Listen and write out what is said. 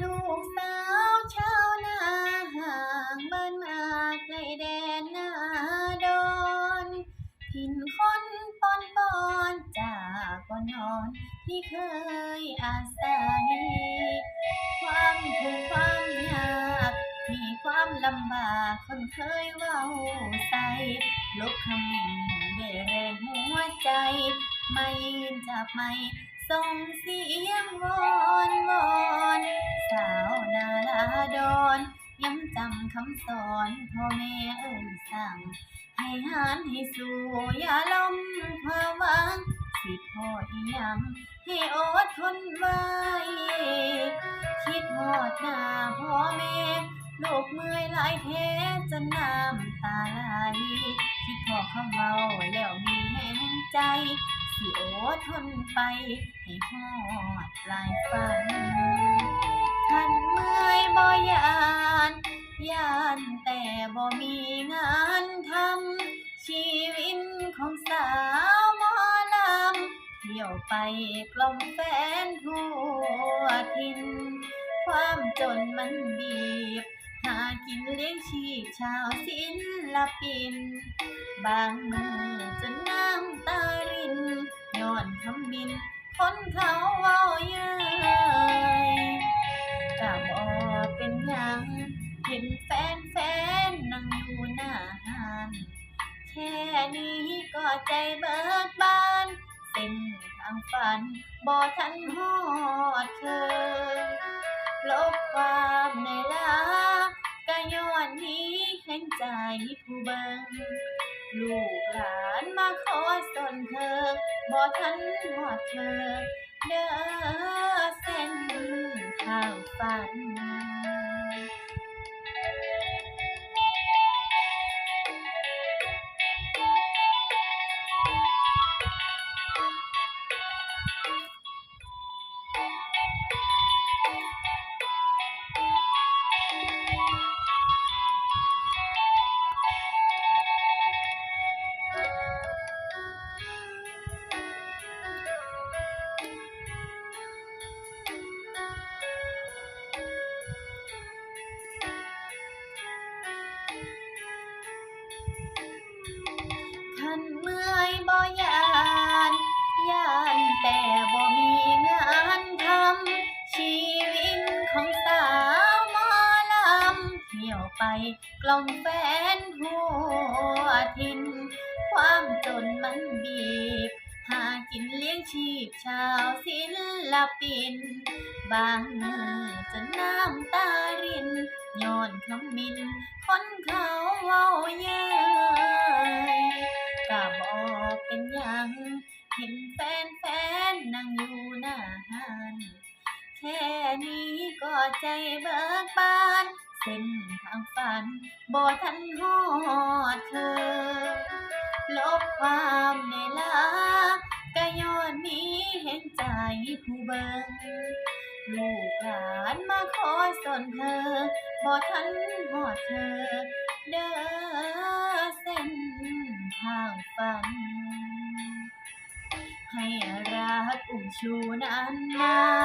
ลูกส นนอนที่เคยอาศัย ความทุกข์ความยากมีความลำบากคนเคยเว้าใส่ลบคำหมิ่นด้แรงหัวใจ มายืนจับไม้ส่งเสียงวอนวอนสาวนาลาดอนยังจำคำสอนพ่อแม่เอ่ยสั่ง ให้หันให้สู้อย่าล้มความหวัง สิพ่ออีหยังให้อดทนไว้ คิดฮอดหน้าพ่อแม่ลูกเมื่อยหลายแท้จนน้ำตาไหลคิดพอคำเว้าแล้วมีแห้งใจ สิอดทนไป ให้ฮอดปลายฝันคันเมื่อยบ่อยา ยวไปกล่อมแฟนทั่วทิน ความจนมันบีบ หากินเลี้ยงชีพชาวศิลปิน บางมือจนน้ำตารินย้อนคำมิน คนเขาเว้าเย้ยกะบ่เป็นยังเห็นแฟนแฟนนั่งอยู่หน้าห้านแค่นี้ก็ใจเบิกบานเส้นางฝันบ่ทันฮอดเธอลบความในลากะย้อนนี้แห่งใจผู้เบิงลูกหลานมาขอสนเธอบ่ทันฮอดเธอเด้อเส้นทางฝัน ไปกล่อมแฟนทั่วทิน ความจนมันบีบ หากินเลี้ยงชีพชาวศิลปิน บางมือจนน้ำตารินย้อนคำมิน คนเขาเว้าเย้ยกะบอกเป็นยังเห็นแฟนแฟนนั่งอยู่หน้าห้านแค่นี้ก็ใจเบิกบาน เส้นทางฝันบ่ทันฮอดเธอ ลบความในลากะย้อนนี้เห็นใจผู้เบิงลูกหลานมาขอสนเธอบ่ทันฮอดเธอ เด้อเส้นทางฝัน ให้รักอุ้มชูนานนาน